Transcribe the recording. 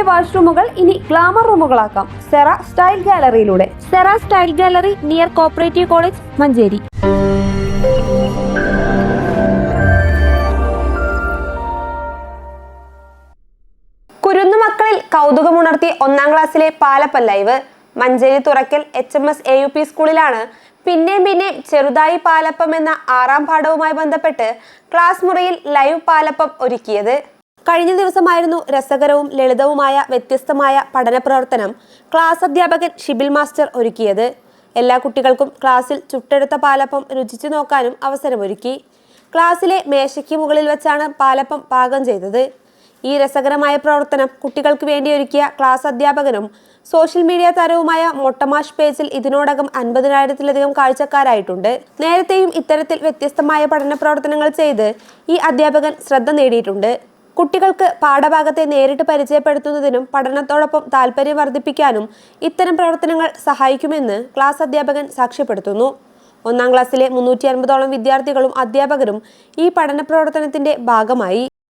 വീടിന്റെ വാഷ്റൂമുകൾ ഇനി ഗ്ലാമർ റൂമുകളാക്കാം. Cera style ഗാലറിയിലൂടെ. Sera style gallery near cooperative college Manjeri. കുരുന്നുമക്കളിൽ കൗതുകമുണർത്തി ഒന്നാം ക്ലാസ്സിലെ പാലപ്പൻ live. Manjeri Thurakkal H M S A U P സ്കൂളിലാണ്. പിന്നെയും പിന്നെ ചെറുതായി പാലപ്പം എന്ന ആറാം പാഠവുമായി ബന്ധപ്പെട്ട് ക്ലാസ് മുറിയിൽ ലൈവ് പാലപ്പം ഒരുക്കിയത്. കഴിഞ്ഞ ദിവസമായിരുന്നു രസകരവും ലളിതവുമായ വ്യത്യസ്തമായ പഠന പ്രവർത്തനം ക്ലാസ് അധ്യാപകൻ ഷിബിൽ മാസ്റ്റർ ഒരുക്കിയത്. എല്ലാ കുട്ടികൾക്കും ക്ലാസ്സിൽ ചുട്ടെടുത്ത പാലപ്പം രുചിച്ചു നോക്കാനും അവസരമൊരുക്കി. ക്ലാസ്സിലെ മേശയ്ക്ക് മുകളിൽ വെച്ചാണ് പാലപ്പം പാകം ചെയ്തത്. ഈ രസകരമായ പ്രവർത്തനം കുട്ടികൾക്ക് വേണ്ടി ഒരുക്കിയ ക്ലാസ് അധ്യാപകനും സോഷ്യൽ മീഡിയ താരവുമായ മൊട്ടമാഷ് പേജിൽ ഇതിനോടകം അൻപതിനായിരത്തിലധികം കാഴ്ചക്കാരായിട്ടുണ്ട്. നേരത്തെയും ഇത്തരത്തിൽ വ്യത്യസ്തമായ പഠന പ്രവർത്തനങ്ങൾ ചെയ്ത് ഈ അധ്യാപകൻ ശ്രദ്ധ നേടിയിട്ടുണ്ട്. കുട്ടികൾക്ക് പാഠഭാഗത്തെ നേരിട്ട് പരിചയപ്പെടുത്തുന്നതിനും പഠനത്തോടൊപ്പം താല്പര്യം വർദ്ധിപ്പിക്കാനും ഇത്തരം പ്രവർത്തനങ്ങൾ സഹായിക്കുമെന്ന് ക്ലാസ് അധ്യാപകൻ സാക്ഷ്യപ്പെടുത്തുന്നു. ഒന്നാം ക്ലാസ്സിലെ മുന്നൂറ്റി അൻപതോളം വിദ്യാർത്ഥികളും അധ്യാപകരും ഈ പഠന പ്രവർത്തനത്തിന്റെ ഭാഗമായി.